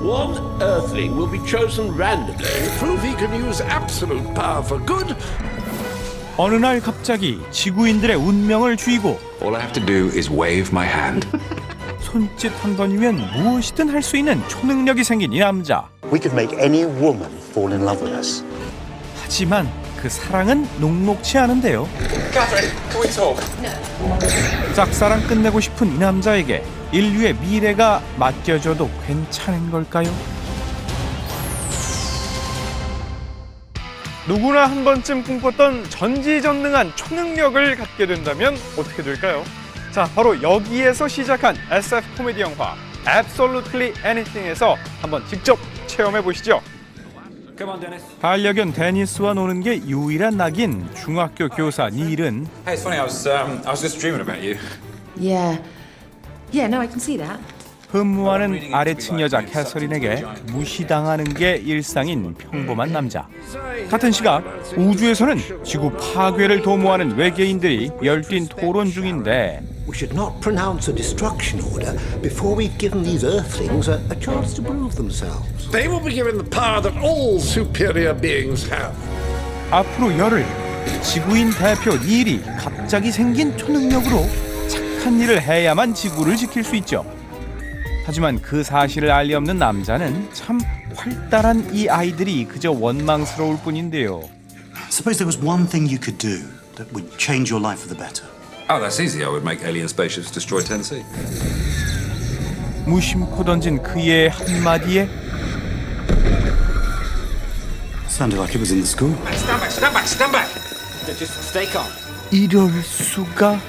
One Earthling will be chosen randomly. Prove he can use absolute power for good. 어느 날 갑자기 지구인들의 운명을 쥐고 All I have to do is wave my hand. 손짓 한 번이면 무엇이든 할 수 있는 초능력이 생긴 이 남자. We could make any woman fall in love with us. 하지만 그 사랑은 녹록치 않은데요. 짝사랑 끝내고 싶은 이 남자에게 인류의 미래가 맡겨져도 괜찮은 걸까요? 누구나 한 번쯤 꿈꿨던 전지전능한 초능력을 갖게 된다면 어떻게 될까요? 자, 바로 여기에서 시작한 SF 코미디 영화 Absolutely Anything에서 한번 직접 체험해 보시죠. 반려견 데니스와 노는 게 유일한 낙인 중학교 교사 닐은 Hey, it's funny. I was um, I was just dreaming about you. Yeah. Yeah, no, I can see that. 흠모하는 아래층 여자 캐서린에게 무시당하는 게 일상인 평범한 남자. 같은 시각 우주에서는 지구 파괴를 도모하는 외계인들이 열띤 토론 중인데 We should not pronounce a destruction order before we've given these Earthlings a, a chance to prove themselves. They will be given the power that all superior beings have. 앞으로 열흘 지구인 대표 닐이 갑자기 생긴 초능력으로 착한 일을 해야만 지구를 지킬 수 있죠. 하지만 그 사실을 알리 없는 남자는 참 활달한 이 아이들이 그저 원망스러울 뿐인데요. Suppose there was one thing you could do that would change your life for the better. Oh, that's easy. I would make alien spaceships destroy Tennessee. 무심코 던진 그의 한마디에 Sounded like it was in the school. Stand back! Stand back! Stand back! 이럴 수가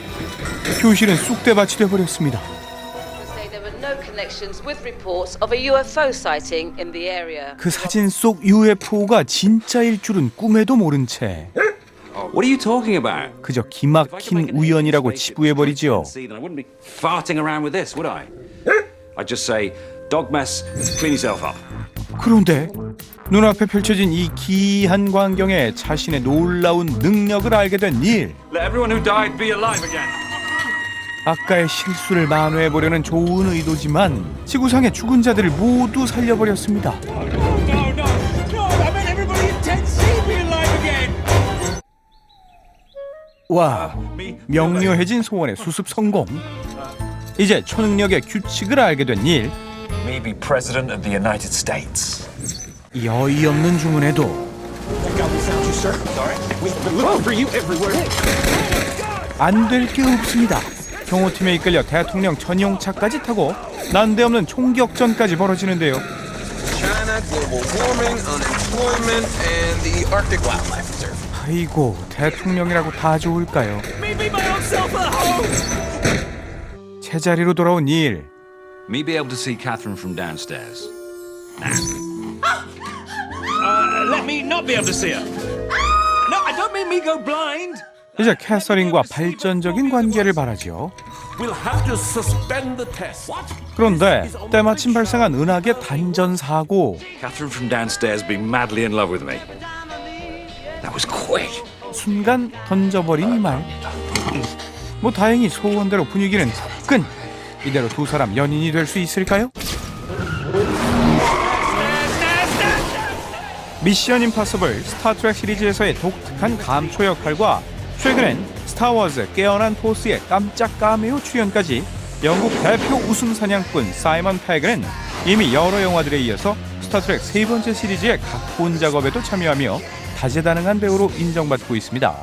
교실은 쑥대밭이 돼버렸습니다. 그 사진 속 UFO가 진짜일 줄은 꿈에도 모른 채 What are you talking about? 그저 기막힌 우연이라고 치부해버리죠. Then I wouldn't be farting around with this, would I? I'd just say, dog mess, clean yourself up. 그런데 눈앞에 펼쳐진 이 기이한 광경에 자신의 놀라운 능력을 알게 된 닐. Let everyone who died be alive again. 아까의 실수를 만회해 보려는 좋은 의도지만 지구상의 죽은 자들을 모두 살려버렸습니다. 와, 명료해진 소원의 수습 성공. 이제 초능력의 규칙을 알게 된 닐. me be president of the United States. 이 어이없는 주문에도 안 될 게 없습니다. 경호팀에 이끌려 대통령 전용차까지 타고 난데없는 총격전까지 벌어지는데요. China, global warming, unemployment, and the Arctic Wildlife Reserve. 아이고 대통령이라고 다 좋을까요? 제자리로 돌아온 일. Me be able to see Catherine from downstairs. Let me not be able to see her. No, I don't mean me go blind. 이제 캐서린과 발전적인 관계를 test. 그런데 때마침 발생한 은하계 단전 사고. 순간 던져버린 이 말. 뭐 다행히 소원대로 분위기는 후끈. 이대로 두 사람 연인이 될 수 있을까요? 미션 임파서블 스타트랙 시리즈에서의 독특한 감초 역할과 최근엔 스타워즈 깨어난 포스의 깜짝 카메오 출연까지 영국 대표 웃음 사냥꾼 사이먼 패그는 이미 여러 영화들에 이어서 스타트랙 세 번째 시리즈의 각본 작업에도 참여하며 다재다능한 배우로 인정받고 있습니다.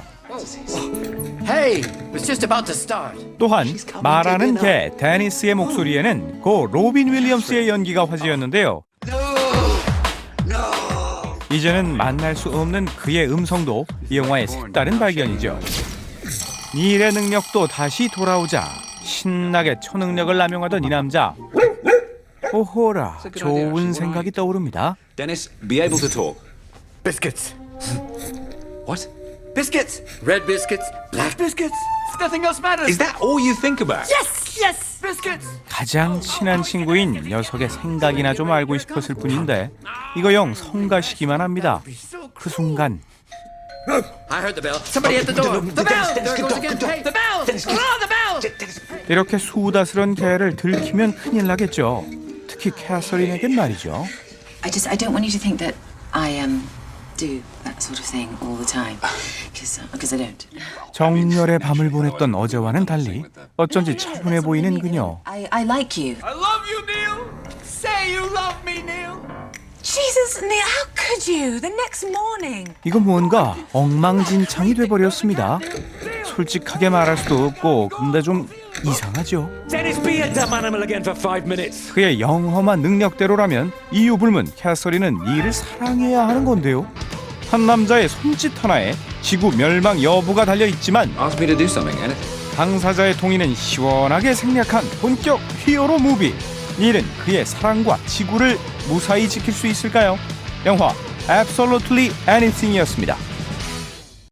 Hey, it's just about to start. 또한 말하는 개 데니스의 목소리에는 고 로빈 윌리엄스의 연기가 화제였는데요. 이제는 만날 수 없는 그의 음성도 이 영화의 색다른 발견이죠. 닐의 능력도 다시 돌아오자 신나게 초능력을 남용하던 이 남자. 오호라 좋은 생각이 떠오릅니다. Dennis, be able to talk. Biscuits. What? Biscuits. Red biscuits. Black biscuits. Nothing else matters. Is that all you think about? Yes, yes. Biscuits. 가장 친한 친구인 녀석의 생각이나 좀 알고 싶었을 뿐인데 이거 영 성가시기만 합니다. 그 순간 I heard the bell. Somebody at the door. The bell. There goes again. Hey, the bell. Oh, the bell. 이렇게 수다스런 개를 들키면 큰일 나겠죠. 특히 캐서린에겐 말이죠. I just I don't want you to think that I um do that sort of thing all the time, because because I don't. 정열의 밤을 보냈던 어제와는 달리 어쩐지 차분해 보이는 그녀. I I like you. I love you, Neil. Say you love me, Neil. Jesus, Neil, how could you? The next morning. 이건 뭔가 엉망진창이 돼버렸습니다. 솔직하게 말할 수도 없고 근데 좀 이상하죠. Dennis, be a dumb animal again for five minutes. 그의 영험한 능력대로라면 이유 불문 캐서린은 이를 사랑해야 하는 건데요. 한 남자의 손짓 하나에 지구 멸망 여부가 달려 있지만. 당사자의 동의는 시원하게 생략한 본격 히어로 무비. 닐은 그의 사랑과 지구를 무사히 지킬 수 있을까요? 영화 Absolutely Anything이었습니다.